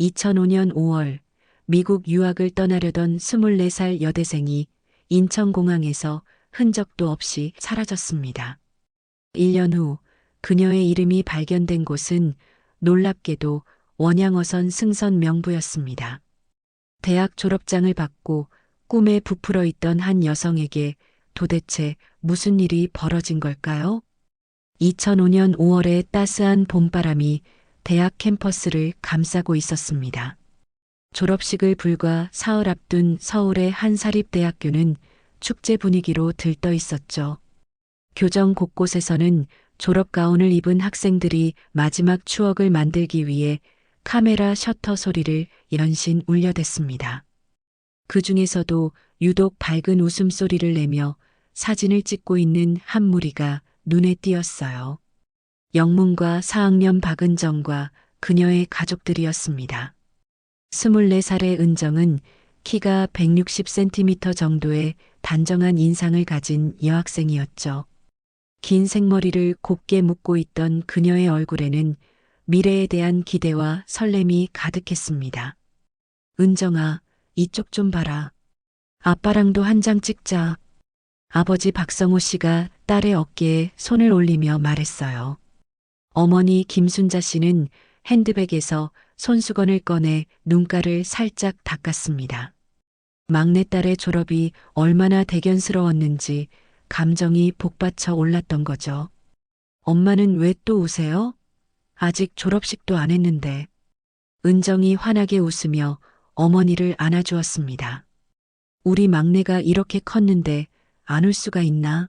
2005년 5월 미국 유학을 떠나려던 24살 여대생이 인천공항에서 흔적도 없이 사라졌습니다. 1년 후 그녀의 이름이 발견된 곳은 놀랍게도 원양어선 승선 명부였습니다. 대학 졸업장을 받고 꿈에 부풀어 있던 한 여성에게 도대체 무슨 일이 벌어진 걸까요? 2005년 5월의 따스한 봄바람이 대학 캠퍼스를 감싸고 있었습니다. 졸업식을 불과 사흘 앞둔 서울의 한 사립대학교는 축제 분위기로 들떠 있었죠. 교정 곳곳에서는 졸업 가운을 입은 학생들이 마지막 추억을 만들기 위해 카메라 셔터 소리를 연신 울려댔습니다. 그 중에서도 유독 밝은 웃음소리를 내며 사진을 찍고 있는 한 무리가 눈에 띄었어요. 영문과 4학년 박은정과 그녀의 가족들이었습니다. 24살의 은정은 키가 160cm 정도의 단정한 인상을 가진 여학생이었죠. 긴 생머리를 곱게 묶고 있던 그녀의 얼굴에는 미래에 대한 기대와 설렘이 가득했습니다. 은정아, 이쪽 좀 봐라. 아빠랑도 한 장 찍자. 아버지 박성호 씨가 딸의 어깨에 손을 올리며 말했어요. 어머니 김순자 씨는 핸드백에서 손수건을 꺼내 눈가를 살짝 닦았습니다. 막내딸의 졸업이 얼마나 대견스러웠는지 감정이 복받쳐 올랐던 거죠. 엄마는 왜또 우세요? 아직 졸업식도 안 했는데. 은정이 환하게 웃으며 어머니를 안아주었습니다. 우리 막내가 이렇게 컸는데 안울 수가 있나?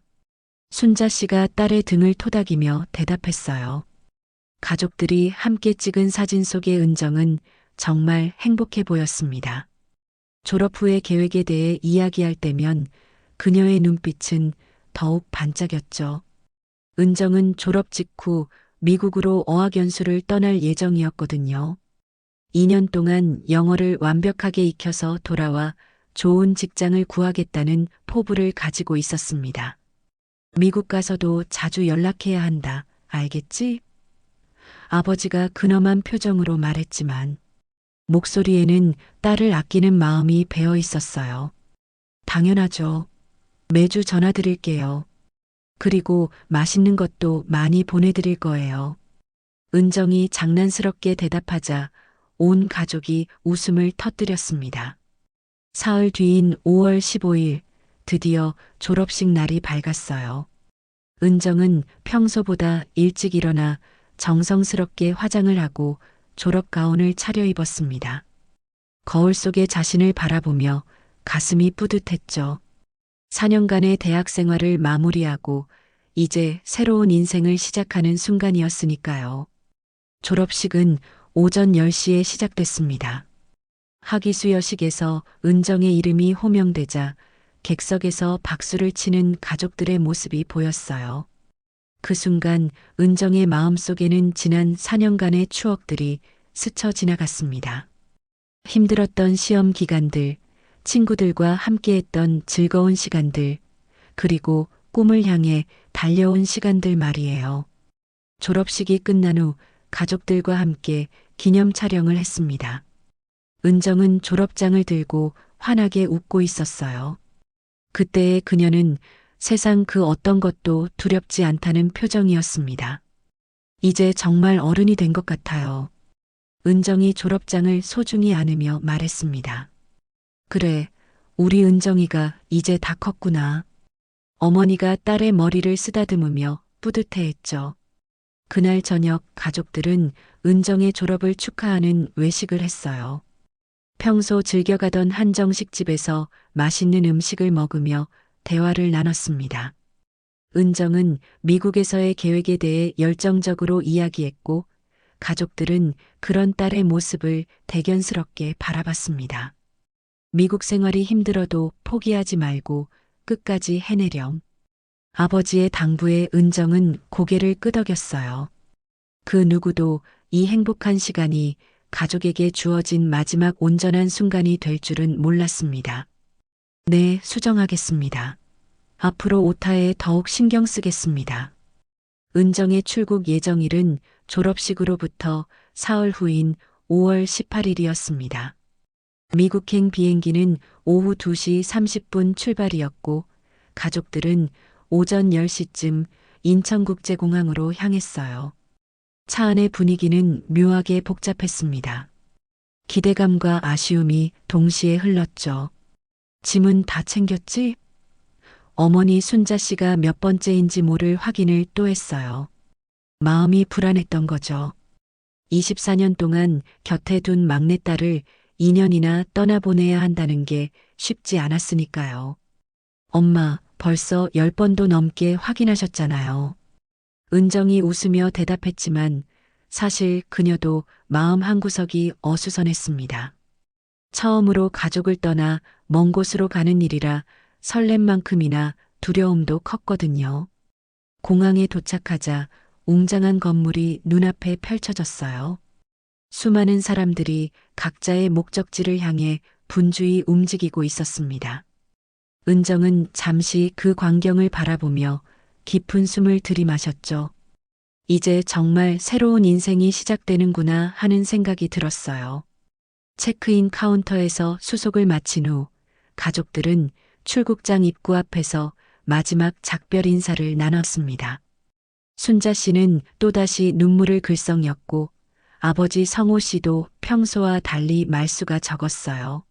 순자 씨가 딸의 등을 토닥이며 대답했어요. 가족들이 함께 찍은 사진 속의 은정은 정말 행복해 보였습니다. 졸업 후의 계획에 대해 이야기할 때면 그녀의 눈빛은 더욱 반짝였죠. 은정은 졸업 직후 미국으로 어학연수를 떠날 예정이었거든요. 2년 동안 영어를 완벽하게 익혀서 돌아와 좋은 직장을 구하겠다는 포부를 가지고 있었습니다. 미국 가서도 자주 연락해야 한다. 알겠지? 아버지가 근엄한 표정으로 말했지만 목소리에는 딸을 아끼는 마음이 배어 있었어요. 당연하죠. 매주 전화 드릴게요. 그리고 맛있는 것도 많이 보내드릴 거예요. 은정이 장난스럽게 대답하자 온 가족이 웃음을 터뜨렸습니다. 사흘 뒤인 5월 15일 드디어 졸업식 날이 밝았어요. 은정은 평소보다 일찍 일어나 정성스럽게 화장을 하고 졸업 가운을 차려입었습니다. 거울 속에 자신을 바라보며 가슴이 뿌듯했죠. 4년간의 대학 생활을 마무리하고 이제 새로운 인생을 시작하는 순간이었으니까요. 졸업식은 오전 10시에 시작됐습니다. 학위수여식에서 은정의 이름이 호명되자 객석에서 박수를 치는 가족들의 모습이 보였어요. 그 순간 은정의 마음속에는 지난 4년간의 추억들이 스쳐 지나갔습니다. 힘들었던 시험 기간들, 친구들과 함께했던 즐거운 시간들, 그리고 꿈을 향해 달려온 시간들 말이에요. 졸업식이 끝난 후 가족들과 함께 기념 촬영을 했습니다. 은정은 졸업장을 들고 환하게 웃고 있었어요. 그때의 그녀는 세상 그 어떤 것도 두렵지 않다는 표정이었습니다. 이제 정말 어른이 된 것 같아요. 은정이 졸업장을 소중히 안으며 말했습니다. 그래, 우리 은정이가 이제 다 컸구나. 어머니가 딸의 머리를 쓰다듬으며 뿌듯해했죠. 그날 저녁 가족들은 은정의 졸업을 축하하는 외식을 했어요. 평소 즐겨가던 한정식 집에서 맛있는 음식을 먹으며 대화를 나눴습니다. 은정은 미국에서의 계획에 대해 열정적으로 이야기했고 가족들은 그런 딸의 모습을 대견스럽게 바라봤습니다. 미국 생활이 힘들어도 포기하지 말고 끝까지 해내렴. 아버지의 당부에 은정은 고개를 끄덕였어요. 그 누구도 이 행복한 시간이 가족에게 주어진 마지막 온전한 순간이 될 줄은 몰랐습니다. 네, 수정하겠습니다. 앞으로 오타에 더욱 신경 쓰겠습니다. 은정의 출국 예정일은 졸업식으로부터 사흘 후인 5월 18일이었습니다. 미국행 비행기는 오후 2시 30분 출발이었고 가족들은 오전 10시쯤 인천국제공항으로 향했어요. 차 안의 분위기는 묘하게 복잡했습니다. 기대감과 아쉬움이 동시에 흘렀죠. 짐은 다 챙겼지? 어머니 순자 씨가 몇 번째인지 모를 확인을 또 했어요. 마음이 불안했던 거죠. 24년 동안 곁에 둔 막내딸을 2년이나 떠나보내야 한다는 게 쉽지 않았으니까요. 엄마, 벌써 10번도 넘게 확인하셨잖아요. 은정이 웃으며 대답했지만 사실 그녀도 마음 한구석이 어수선했습니다. 처음으로 가족을 떠나 먼 곳으로 가는 일이라 설렘만큼이나 두려움도 컸거든요. 공항에 도착하자 웅장한 건물이 눈앞에 펼쳐졌어요. 수많은 사람들이 각자의 목적지를 향해 분주히 움직이고 있었습니다. 은정은 잠시 그 광경을 바라보며 깊은 숨을 들이마셨죠. 이제 정말 새로운 인생이 시작되는구나 하는 생각이 들었어요. 체크인 카운터에서 수속을 마친 후 가족들은 출국장 입구 앞에서 마지막 작별 인사를 나눴습니다. 순자 씨는 또다시 눈물을 글썽였고 아버지 성호 씨도 평소와 달리 말수가 적었어요.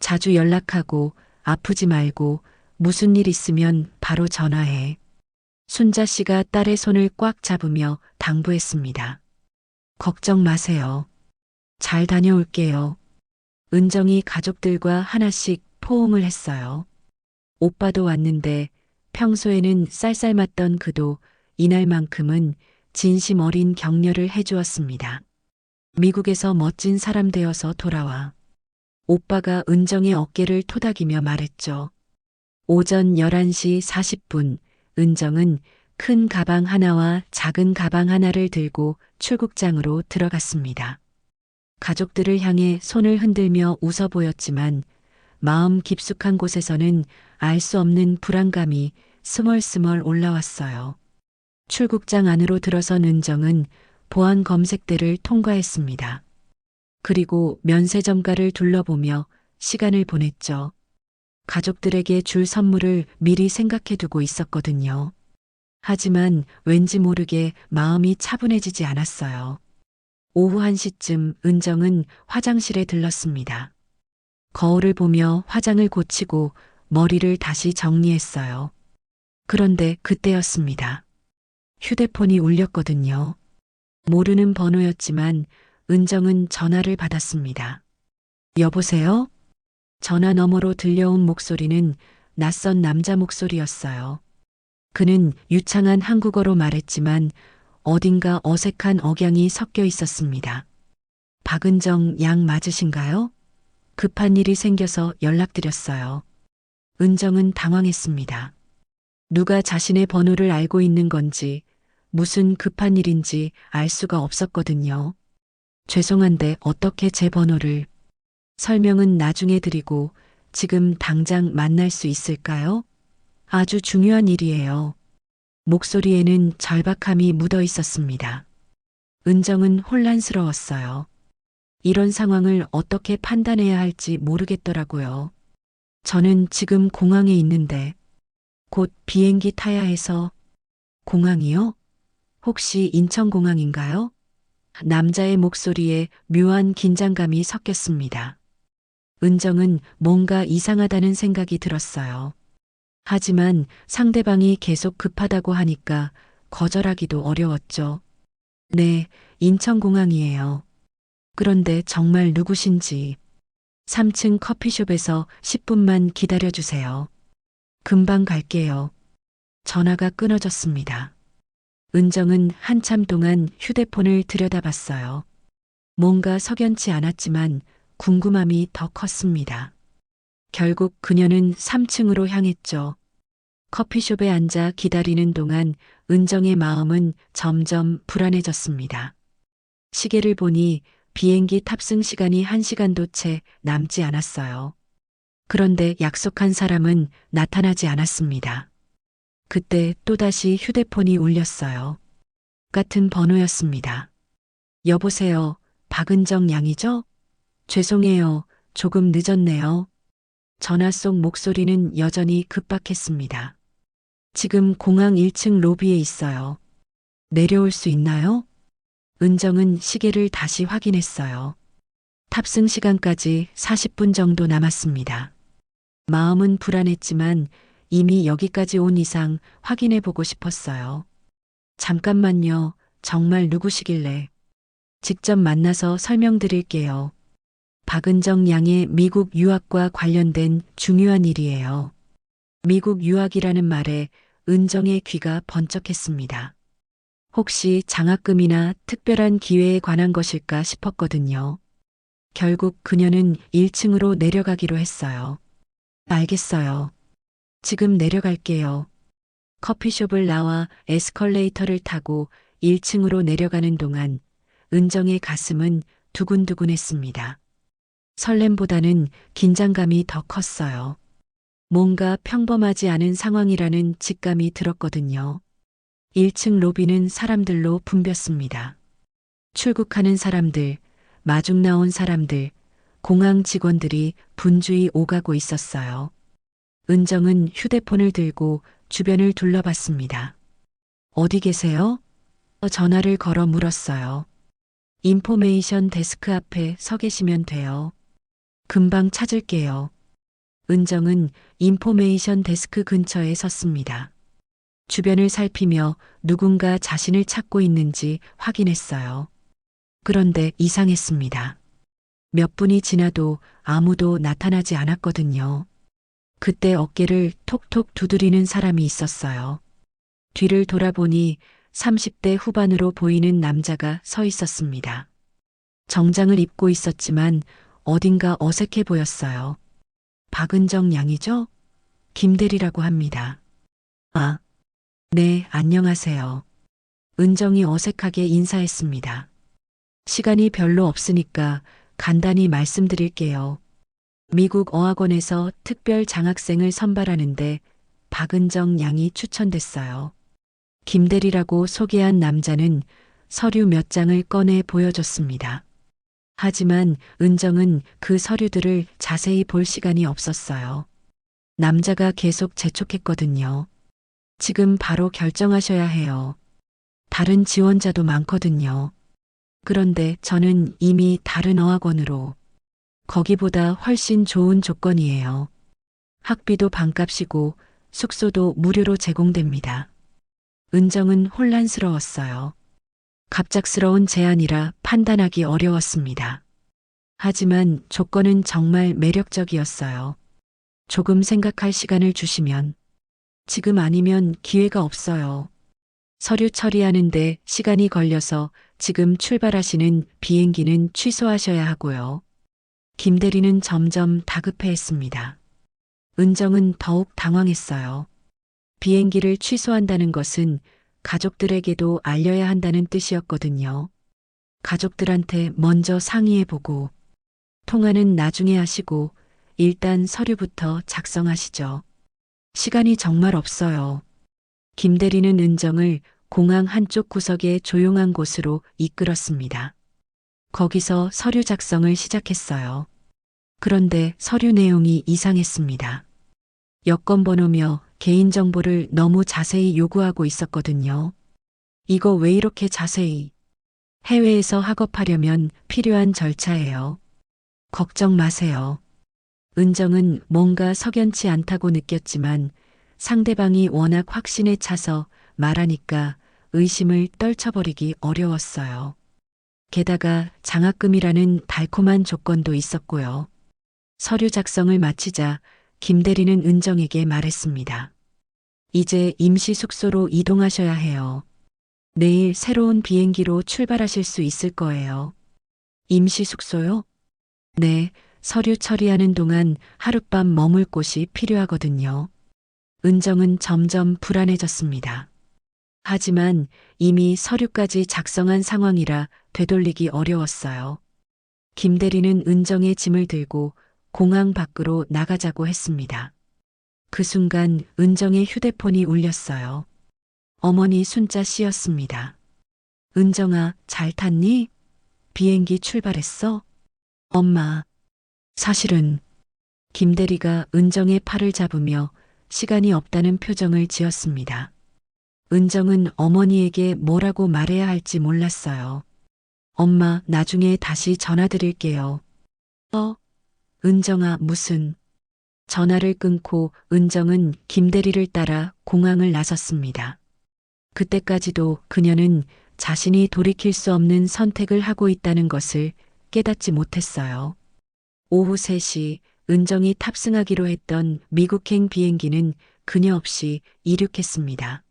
자주 연락하고 아프지 말고 무슨 일 있으면 바로 전화해. 순자 씨가 딸의 손을 꽉 잡으며 당부했습니다. 걱정 마세요. 잘 다녀올게요. 은정이 가족들과 하나씩 포옹을 했어요. 오빠도 왔는데 평소에는 쌀쌀 맞던 그도 이날만큼은 진심 어린 격려를 해주었습니다. 미국에서 멋진 사람 되어서 돌아와. 오빠가 은정의 어깨를 토닥이며 말했죠. 오전 11시 40분, 은정은 큰 가방 하나와 작은 가방 하나를 들고 출국장으로 들어갔습니다. 가족들을 향해 손을 흔들며 웃어 보였지만 마음 깊숙한 곳에서는 알 수 없는 불안감이 스멀스멀 올라왔어요. 출국장 안으로 들어선 은정은 보안 검색대를 통과했습니다. 그리고 면세점가를 둘러보며 시간을 보냈죠. 가족들에게 줄 선물을 미리 생각해 두고 있었거든요. 하지만 왠지 모르게 마음이 차분해지지 않았어요. 오후 1시쯤 은정은 화장실에 들렀습니다. 거울을 보며 화장을 고치고 머리를 다시 정리했어요. 그런데 그때였습니다. 휴대폰이 울렸거든요. 모르는 번호였지만 은정은 전화를 받았습니다. 여보세요? 전화 너머로 들려온 목소리는 낯선 남자 목소리였어요. 그는 유창한 한국어로 말했지만 어딘가 어색한 억양이 섞여 있었습니다. 박은정 양 맞으신가요? 급한 일이 생겨서 연락드렸어요. 은정은 당황했습니다. 누가 자신의 번호를 알고 있는 건지 무슨 급한 일인지 알 수가 없었거든요. 죄송한데 어떻게 제 번호를 설명은 나중에 드리고 지금 당장 만날 수 있을까요? 아주 중요한 일이에요. 목소리에는 절박함이 묻어 있었습니다. 은정은 혼란스러웠어요. 이런 상황을 어떻게 판단해야 할지 모르겠더라고요. 저는 지금 공항에 있는데 곧 비행기 타야 해서 공항이요? 혹시 인천공항인가요? 남자의 목소리에 묘한 긴장감이 섞였습니다. 은정은 뭔가 이상하다는 생각이 들었어요. 하지만 상대방이 계속 급하다고 하니까 거절하기도 어려웠죠. 네, 인천공항이에요. 그런데 정말 누구신지 3층 커피숍에서 10분만 기다려주세요. 금방 갈게요. 전화가 끊어졌습니다. 은정은 한참 동안 휴대폰을 들여다봤어요. 뭔가 석연치 않았지만 궁금함이 더 컸습니다. 결국 그녀는 3층으로 향했죠. 커피숍에 앉아 기다리는 동안 은정의 마음은 점점 불안해졌습니다. 시계를 보니 비행기 탑승 시간이 1시간도 채 남지 않았어요. 그런데 약속한 사람은 나타나지 않았습니다. 그때 또다시 휴대폰이 울렸어요. 같은 번호였습니다. 여보세요. 박은정 양이죠? 죄송해요. 조금 늦었네요. 전화 속 목소리는 여전히 급박했습니다. 지금 공항 1층 로비에 있어요. 내려올 수 있나요? 은정은 시계를 다시 확인했어요. 탑승 시간까지 40분 정도 남았습니다. 마음은 불안했지만 이미 여기까지 온 이상 확인해 보고 싶었어요. 잠깐만요. 정말 누구시길래. 직접 만나서 설명드릴게요. 박은정 양의 미국 유학과 관련된 중요한 일이에요. 미국 유학이라는 말에 은정의 귀가 번쩍했습니다. 혹시 장학금이나 특별한 기회에 관한 것일까 싶었거든요. 결국 그녀는 1층으로 내려가기로 했어요. 알겠어요. 지금 내려갈게요. 커피숍을 나와 에스컬레이터를 타고 1층으로 내려가는 동안 은정의 가슴은 두근두근했습니다. 설렘보다는 긴장감이 더 컸어요. 뭔가 평범하지 않은 상황이라는 직감이 들었거든요. 1층 로비는 사람들로 붐볐습니다. 출국하는 사람들, 마중 나온 사람들, 공항 직원들이 분주히 오가고 있었어요. 은정은 휴대폰을 들고 주변을 둘러봤습니다. 어디 계세요? 전화를 걸어 물었어요. 인포메이션 데스크 앞에 서 계시면 돼요. 금방 찾을게요. 은정은 인포메이션 데스크 근처에 섰습니다. 주변을 살피며 누군가 자신을 찾고 있는지 확인했어요. 그런데 이상했습니다. 몇 분이 지나도 아무도 나타나지 않았거든요. 그때 어깨를 톡톡 두드리는 사람이 있었어요. 뒤를 돌아보니 30대 후반으로 보이는 남자가 서 있었습니다. 정장을 입고 있었지만 어딘가 어색해 보였어요. 박은정 양이죠? 김대리라고 합니다. 아, 네, 안녕하세요. 은정이 어색하게 인사했습니다. 시간이 별로 없으니까 간단히 말씀드릴게요. 미국 어학원에서 특별 장학생을 선발하는데 박은정 양이 추천됐어요. 김대리라고 소개한 남자는 서류 몇 장을 꺼내 보여줬습니다. 하지만 은정은 그 서류들을 자세히 볼 시간이 없었어요. 남자가 계속 재촉했거든요. 지금 바로 결정하셔야 해요. 다른 지원자도 많거든요. 그런데 저는 이미 다른 어학원으로 거기보다 훨씬 좋은 조건이에요. 학비도 반값이고 숙소도 무료로 제공됩니다. 은정은 혼란스러웠어요. 갑작스러운 제안이라 판단하기 어려웠습니다. 하지만 조건은 정말 매력적이었어요. 조금 생각할 시간을 주시면 지금 아니면 기회가 없어요. 서류 처리하는데 시간이 걸려서 지금 출발하시는 비행기는 취소하셔야 하고요. 김 대리는 점점 다급해했습니다. 은정은 더욱 당황했어요. 비행기를 취소한다는 것은 가족들에게도 알려야 한다는 뜻이었거든요. 가족들한테 먼저 상의해보고, 통화는 나중에 하시고, 일단 서류부터 작성하시죠. 시간이 정말 없어요. 김 대리는 은정을 공항 한쪽 구석의 조용한 곳으로 이끌었습니다. 거기서 서류 작성을 시작했어요. 그런데 서류 내용이 이상했습니다. 여권 번호며 개인정보를 너무 자세히 요구하고 있었거든요. 이거 왜 이렇게 자세히? 해외에서 학업하려면 필요한 절차예요. 걱정 마세요. 은정은 뭔가 석연치 않다고 느꼈지만 상대방이 워낙 확신에 차서 말하니까 의심을 떨쳐버리기 어려웠어요. 게다가 장학금이라는 달콤한 조건도 있었고요. 서류 작성을 마치자 김 대리는 은정에게 말했습니다. 이제 임시 숙소로 이동하셔야 해요. 내일 새로운 비행기로 출발하실 수 있을 거예요. 임시 숙소요? 네, 서류 처리하는 동안 하룻밤 머물 곳이 필요하거든요. 은정은 점점 불안해졌습니다. 하지만 이미 서류까지 작성한 상황이라 되돌리기 어려웠어요. 김 대리는 은정의 짐을 들고 공항 밖으로 나가자고 했습니다. 그 순간 은정의 휴대폰이 울렸어요. 어머니 순자 씨였습니다. 은정아, 잘 탔니? 비행기 출발했어? 엄마. 사실은 김대리가 은정의 팔을 잡으며 시간이 없다는 표정을 지었습니다. 은정은 어머니에게 뭐라고 말해야 할지 몰랐어요. 엄마, 나중에 다시 전화 드릴게요. 어? 은정아, 무슨. 전화를 끊고 은정은 김대리를 따라 공항을 나섰습니다. 그때까지도 그녀는 자신이 돌이킬 수 없는 선택을 하고 있다는 것을 깨닫지 못했어요. 오후 3시 은정이 탑승하기로 했던 미국행 비행기는 그녀 없이 이륙했습니다.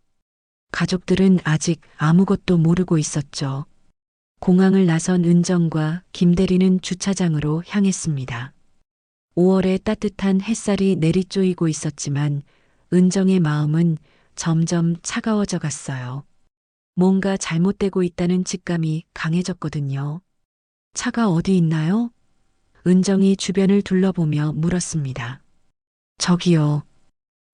가족들은 아직 아무것도 모르고 있었죠. 공항을 나선 은정과 김대리는 주차장으로 향했습니다. 5월의 따뜻한 햇살이 내리쪼이고 있었지만 은정의 마음은 점점 차가워져 갔어요. 뭔가 잘못되고 있다는 직감이 강해졌거든요. 차가 어디 있나요? 은정이 주변을 둘러보며 물었습니다. 저기요.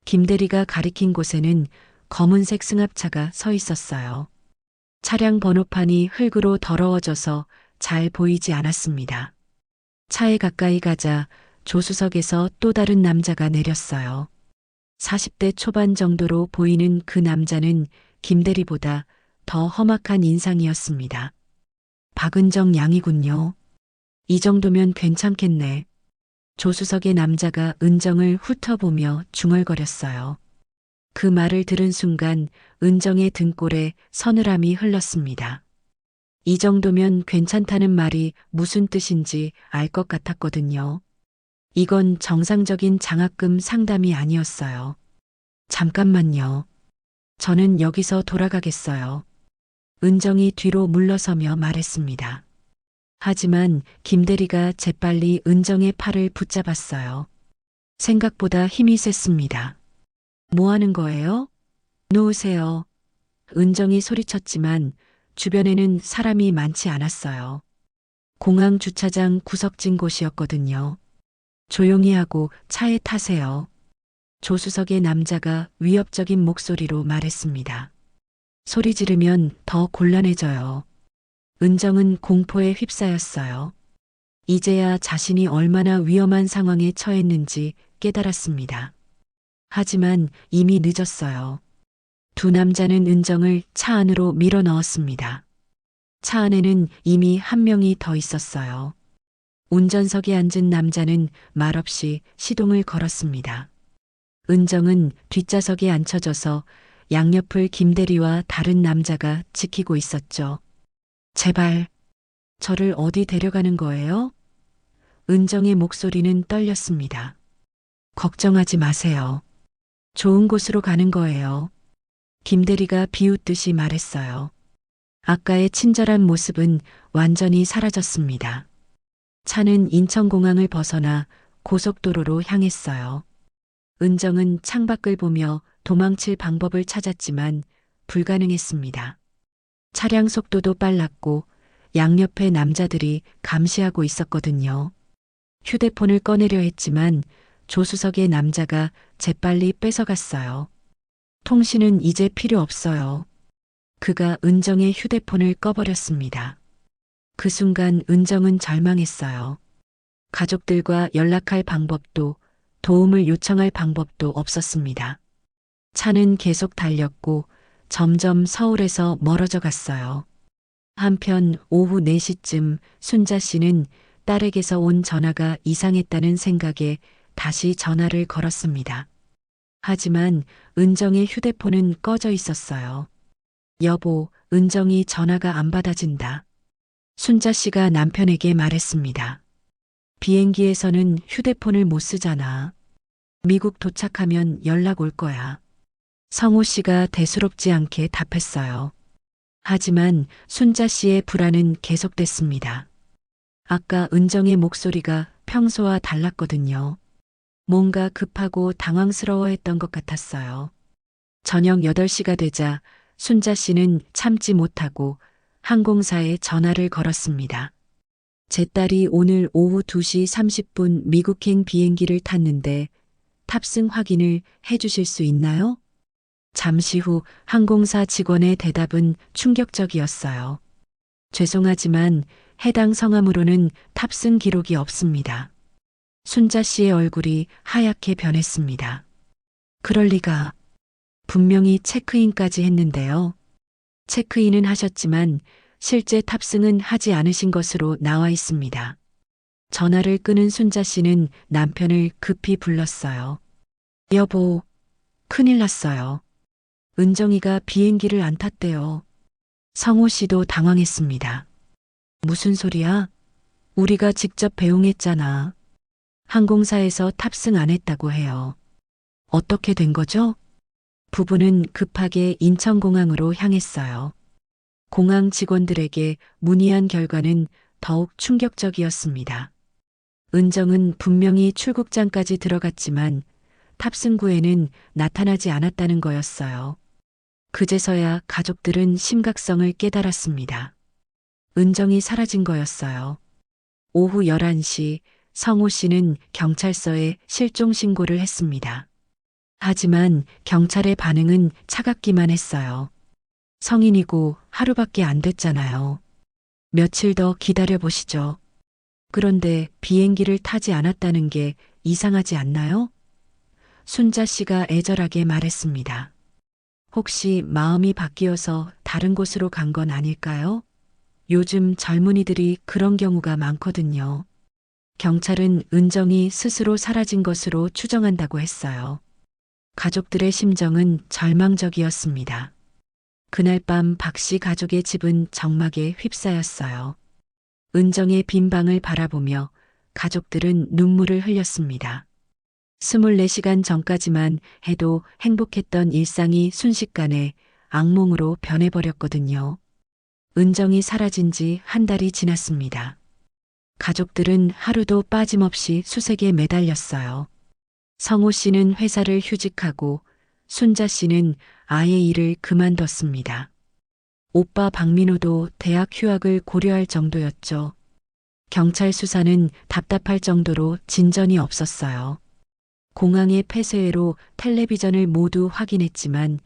김대리가 가리킨 곳에는 검은색 승합차가 서 있었어요. 차량 번호판이 흙으로 더러워져서 잘 보이지 않았습니다. 차에 가까이 가자 조수석에서 또 다른 남자가 내렸어요. 40대 초반 정도로 보이는 그 남자는 김대리보다 더 험악한 인상이었습니다. 박은정 양이군요. 이 정도면 괜찮겠네. 조수석의 남자가 은정을 훑어보며 중얼거렸어요. 그 말을 들은 순간 은정의 등골에 서늘함이 흘렀습니다. 이 정도면 괜찮다는 말이 무슨 뜻인지 알 것 같았거든요. 이건 정상적인 장학금 상담이 아니었어요. 잠깐만요. 저는 여기서 돌아가겠어요. 은정이 뒤로 물러서며 말했습니다. 하지만 김대리가 재빨리 은정의 팔을 붙잡았어요. 생각보다 힘이 셌습니다. 뭐 하는 거예요? 놓으세요. 은정이 소리쳤지만 주변에는 사람이 많지 않았어요. 공항 주차장 구석진 곳이었거든요. 조용히 하고 차에 타세요. 조수석의 남자가 위협적인 목소리로 말했습니다. 소리 지르면 더 곤란해져요. 은정은 공포에 휩싸였어요. 이제야 자신이 얼마나 위험한 상황에 처했는지 깨달았습니다. 하지만 이미 늦었어요. 두 남자는 은정을 차 안으로 밀어 넣었습니다. 차 안에는 이미 한 명이 더 있었어요. 운전석에 앉은 남자는 말없이 시동을 걸었습니다. 은정은 뒷좌석에 앉혀져서 양옆을 김대리와 다른 남자가 지키고 있었죠. 제발, 저를 어디 데려가는 거예요? 은정의 목소리는 떨렸습니다. 걱정하지 마세요. 좋은 곳으로 가는 거예요. 김대리가 비웃듯이 말했어요. 아까의 친절한 모습은 완전히 사라졌습니다. 차는 인천공항을 벗어나 고속도로로 향했어요. 은정은 창밖을 보며 도망칠 방법을 찾았지만 불가능했습니다. 차량 속도도 빨랐고 양옆에 남자들이 감시하고 있었거든요. 휴대폰을 꺼내려 했지만 조수석의 남자가 재빨리 뺏어갔어요. 통신은 이제 필요 없어요. 그가 은정의 휴대폰을 꺼버렸습니다. 그 순간 은정은 절망했어요. 가족들과 연락할 방법도 도움을 요청할 방법도 없었습니다. 차는 계속 달렸고 점점 서울에서 멀어져 갔어요. 한편 오후 4시쯤 순자 씨는 딸에게서 온 전화가 이상했다는 생각에 다시 전화를 걸었습니다. 하지만 은정의 휴대폰은 꺼져 있었어요. 여보, 은정이 전화가 안 받아진다. 순자 씨가 남편에게 말했습니다. 비행기에서는 휴대폰을 못 쓰잖아. 미국 도착하면 연락 올 거야. 성호 씨가 대수롭지 않게 답했어요. 하지만 순자 씨의 불안은 계속됐습니다. 아까 은정의 목소리가 평소와 달랐거든요. 뭔가 급하고 당황스러워했던 것 같았어요. 저녁 8시가 되자 순자 씨는 참지 못하고 항공사에 전화를 걸었습니다. 제 딸이 오늘 오후 2시 30분 미국행 비행기를 탔는데 탑승 확인을 해 주실 수 있나요? 잠시 후 항공사 직원의 대답은 충격적이었어요. 죄송하지만 해당 성함으로는 탑승 기록이 없습니다. 순자 씨의 얼굴이 하얗게 변했습니다. 그럴 리가. 분명히 체크인까지 했는데요. 체크인은 하셨지만 실제 탑승은 하지 않으신 것으로 나와 있습니다. 전화를 끊은 순자 씨는 남편을 급히 불렀어요. 여보, 큰일 났어요. 은정이가 비행기를 안 탔대요. 성호 씨도 당황했습니다. 무슨 소리야? 우리가 직접 배웅했잖아. 항공사에서 탑승 안 했다고 해요. 어떻게 된 거죠? 부부는 급하게 인천공항으로 향했어요. 공항 직원들에게 문의한 결과는 더욱 충격적이었습니다. 은정은 분명히 출국장까지 들어갔지만 탑승구에는 나타나지 않았다는 거였어요. 그제서야 가족들은 심각성을 깨달았습니다. 은정이 사라진 거였어요. 오후 11시 성호 씨는 경찰서에 실종 신고를 했습니다. 하지만 경찰의 반응은 차갑기만 했어요. 성인이고 하루밖에 안 됐잖아요. 며칠 더 기다려 보시죠. 그런데 비행기를 타지 않았다는 게 이상하지 않나요? 순자 씨가 애절하게 말했습니다. 혹시 마음이 바뀌어서 다른 곳으로 간 건 아닐까요? 요즘 젊은이들이 그런 경우가 많거든요. 경찰은 은정이 스스로 사라진 것으로 추정한다고 했어요. 가족들의 심정은 절망적이었습니다. 그날 밤 박 씨 가족의 집은 정막에 휩싸였어요. 은정의 빈 방을 바라보며 가족들은 눈물을 흘렸습니다. 24시간 전까지만 해도 행복했던 일상이 순식간에 악몽으로 변해버렸거든요. 은정이 사라진 지 한 달이 지났습니다. 가족들은 하루도 빠짐없이 수색에 매달렸어요. 성호 씨는 회사를 휴직하고 순자 씨는 아예 일을 그만뒀습니다. 오빠 박민호도 대학 휴학을 고려할 정도였죠. 경찰 수사는 답답할 정도로 진전이 없었어요. 공항의 폐쇄로 텔레비전을 모두 확인했지만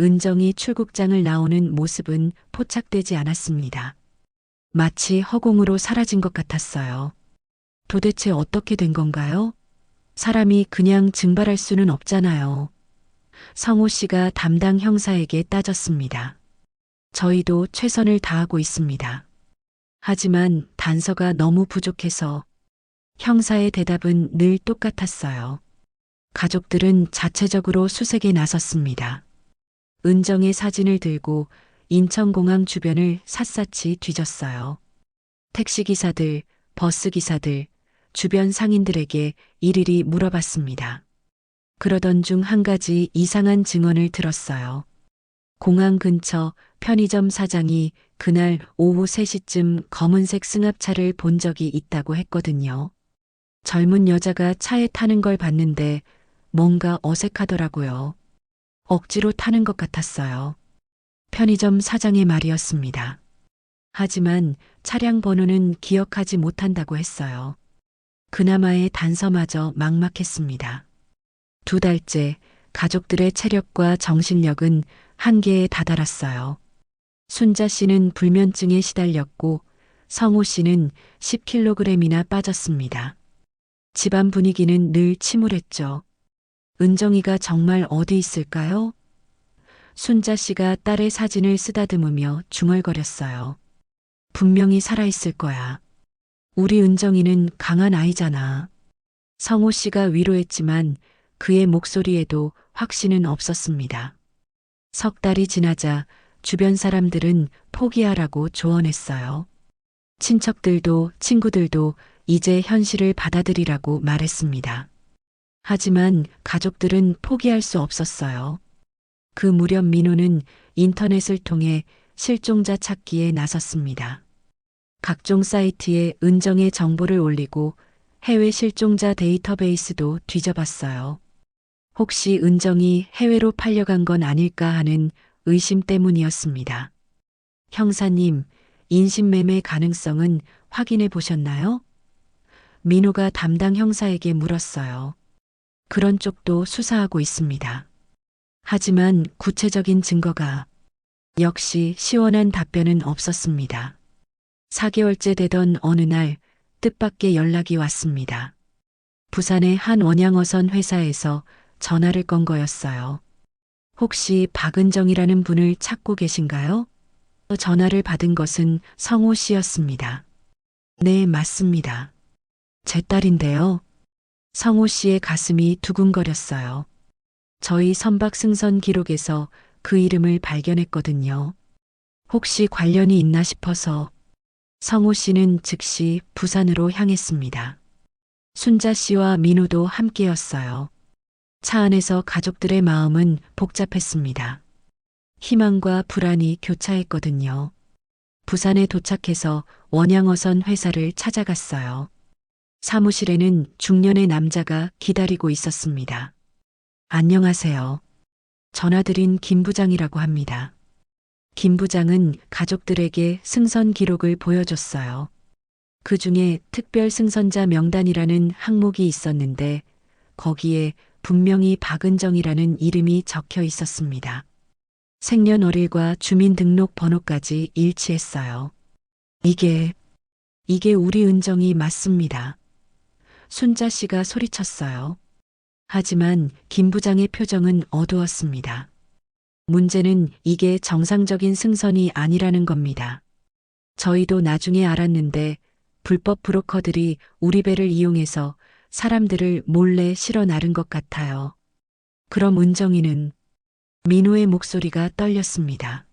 은정이 출국장을 나오는 모습은 포착되지 않았습니다. 마치 허공으로 사라진 것 같았어요. 도대체 어떻게 된 건가요? 사람이 그냥 증발할 수는 없잖아요. 성호 씨가 담당 형사에게 따졌습니다. 저희도 최선을 다하고 있습니다. 하지만 단서가 너무 부족해서 형사의 대답은 늘 똑같았어요. 가족들은 자체적으로 수색에 나섰습니다. 은정의 사진을 들고 인천공항 주변을 샅샅이 뒤졌어요. 택시기사들, 버스기사들, 주변 상인들에게 일일이 물어봤습니다. 그러던 중 한 가지 이상한 증언을 들었어요. 공항 근처 편의점 사장이 그날 오후 3시쯤 검은색 승합차를 본 적이 있다고 했거든요. 젊은 여자가 차에 타는 걸 봤는데 뭔가 어색하더라고요. 억지로 타는 것 같았어요. 편의점 사장의 말이었습니다. 하지만 차량 번호는 기억하지 못한다고 했어요. 그나마의 단서마저 막막했습니다. 두 달째 가족들의 체력과 정신력은 한계에 다다랐어요. 순자 씨는 불면증에 시달렸고 성호 씨는 10kg이나 빠졌습니다. 집안 분위기는 늘 침울했죠. 은정이가 정말 어디 있을까요? 순자 씨가 딸의 사진을 쓰다듬으며 중얼거렸어요. 분명히 살아있을 거야. 우리 은정이는 강한 아이잖아. 성호 씨가 위로했지만 그의 목소리에도 확신은 없었습니다. 석 달이 지나자 주변 사람들은 포기하라고 조언했어요. 친척들도 친구들도 이제 현실을 받아들이라고 말했습니다. 하지만 가족들은 포기할 수 없었어요. 그 무렵 민호는 인터넷을 통해 실종자 찾기에 나섰습니다. 각종 사이트에 은정의 정보를 올리고 해외 실종자 데이터베이스도 뒤져봤어요. 혹시 은정이 해외로 팔려간 건 아닐까 하는 의심 때문이었습니다. 형사님, 인신매매 가능성은 확인해 보셨나요? 민호가 담당 형사에게 물었어요. 그런 쪽도 수사하고 있습니다. 하지만 구체적인 증거가 역시 시원한 답변은 없었습니다. 4개월째 되던 어느 날 뜻밖의 연락이 왔습니다. 부산의 한 원양어선 회사에서 전화를 건 거였어요. 혹시 박은정이라는 분을 찾고 계신가요? 전화를 받은 것은 성호 씨였습니다. 네, 맞습니다. 제 딸인데요. 성호 씨의 가슴이 두근거렸어요. 저희 선박 승선 기록에서 그 이름을 발견했거든요. 혹시 관련이 있나 싶어서 성호 씨는 즉시 부산으로 향했습니다. 순자 씨와 민우도 함께였어요. 차 안에서 가족들의 마음은 복잡했습니다. 희망과 불안이 교차했거든요. 부산에 도착해서 원양어선 회사를 찾아갔어요. 사무실에는 중년의 남자가 기다리고 있었습니다. 안녕하세요. 전화드린 김 부장이라고 합니다. 김 부장은 가족들에게 승선 기록을 보여줬어요. 그 중에 특별 승선자 명단이라는 항목이 있었는데 거기에 분명히 박은정이라는 이름이 적혀 있었습니다. 생년월일과 주민등록번호까지 일치했어요. 이게, 이게 우리 은정이 맞습니다. 순자 씨가 소리쳤어요. 하지만 김 부장의 표정은 어두웠습니다. 문제는 이게 정상적인 승선이 아니라는 겁니다. 저희도 나중에 알았는데 불법 브로커들이 우리 배를 이용해서 사람들을 몰래 실어 나른 것 같아요. 그럼 은정이는 민호의 목소리가 떨렸습니다.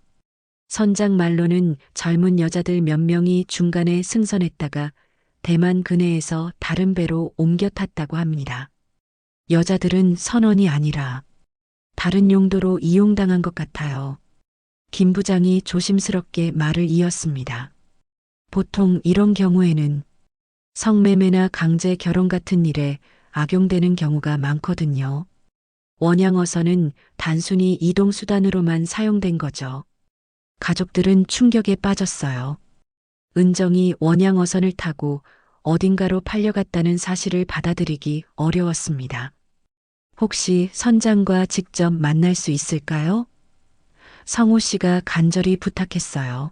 선장 말로는 젊은 여자들 몇 명이 중간에 승선했다가 대만 근해에서 다른 배로 옮겨 탔다고 합니다. 여자들은 선원이 아니라 다른 용도로 이용당한 것 같아요. 김 부장이 조심스럽게 말을 이었습니다. 보통 이런 경우에는 성매매나 강제 결혼 같은 일에 악용되는 경우가 많거든요. 원양어선은 단순히 이동수단으로만 사용된 거죠. 가족들은 충격에 빠졌어요. 은정이 원양어선을 타고 어딘가로 팔려갔다는 사실을 받아들이기 어려웠습니다. 혹시 선장과 직접 만날 수 있을까요? 성호 씨가 간절히 부탁했어요.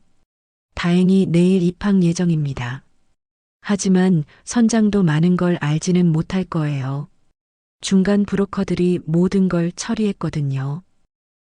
다행히 내일 입항 예정입니다. 하지만 선장도 많은 걸 알지는 못할 거예요. 중간 브로커들이 모든 걸 처리했거든요.